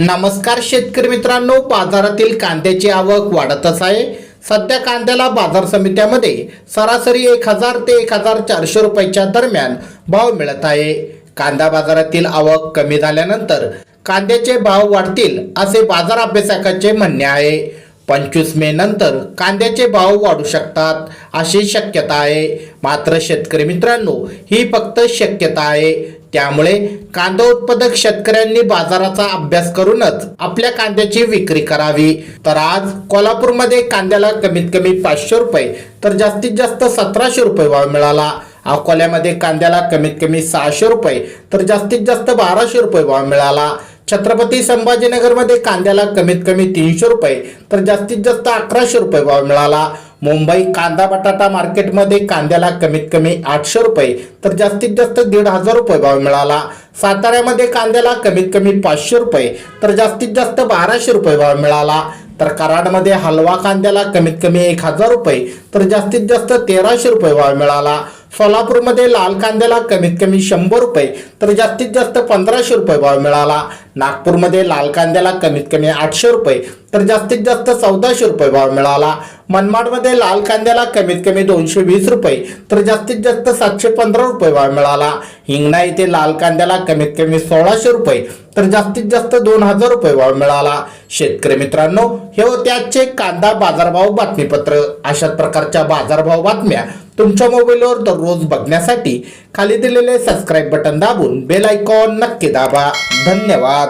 नमस्कार शेतकरी मित्रांनो बाजारातील कांद्याची आवक वाढतच आहे. सध्या कांद्याला बाजार समित्यामध्ये सरासरी एक हजार ते एक हजार चारशे रुपयाच्या दरम्यान भाव मिळत आहे. कांदा बाजारातील आवक कमी झाल्यानंतर कांद्याचे भाव वाढतील असे बाजार अभ्यासकाचे म्हणणे आहे. पंचवीस मे नंतर कांद्याचे भाव वाढू शकतात अशी शक्यता आहे. मात्र शेतकरी मित्रांनो ही फक्त शक्यता आहे. त्यामुळे कांदा उत्पादक शेतकऱ्यांनी बाजाराचा अभ्यास करूनच आपल्या कांद्याची विक्री करावी. तर आज कोल्हापूरमध्ये कांद्याला कमीत कमी पाचशे रुपये तर जास्तीत जास्त सतराशे रुपये भाव मिळाला. अकोल्यामध्ये कांद्याला कमीत कमी सहाशे रुपये तर जास्तीत जास्त बाराशे रुपये भाव मिळाला. छत्रपती संभाजीनगरमध्ये कांद्याला कमीत कमी तीनशे रुपये तर जास्तीत जास्त अकराशे रुपये भाव मिळाला. मुंबई कांदा बटाटा मार्केटमध्ये कांद्याला कमीत कमी आठशे रुपये तर जास्तीत जास्त दीड हजार रुपये भाव मिळाला. साताऱ्यामध्ये कांद्याला कमीत कमी पाचशे रुपये तर जास्तीत जास्त बाराशे रुपये भाव मिळाला. तर कराडमध्ये हलवा कांद्याला कमीत कमी एक हजार रुपये तर जास्तीत जास्त तेराशे रुपये भाव मिळाला. सोलापूरमध्ये लाल कांद्याला कमीत कमी शंभर रुपये तर जास्तीत जास्त पंधराशे रुपये भाव मिळाला. नागपूरमध्ये लाल कांद्याला कमीत कमी आठशे रुपये तर जास्तीत जास्त चौदाशे रुपये भाव मिळाला. मनमाडमध्ये लाल कांद्याला कमीत कमी दोनशे वीस रुपये तर जास्तीत जास्त सातशे पंधरा रुपये भाव मिळाला. हिंगणा येथे लाल कांद्याला कमीत कमी सोळाशे रुपये तर जास्तीत जास्त दोन हजार रुपये भाव मिळाला. शेतकरी मित्रांनो हे होते आजचे कांदा बाजारभाव बातमीपत्र. अशाच प्रकारच्या बाजारभाव बातम्या तुमच्या मोबाईलवर दररोज बघण्यासाठी खाली दिलेले सबस्क्राईब बटन दाबून बेल आयकॉन नक्की दाबा. धन्यवाद.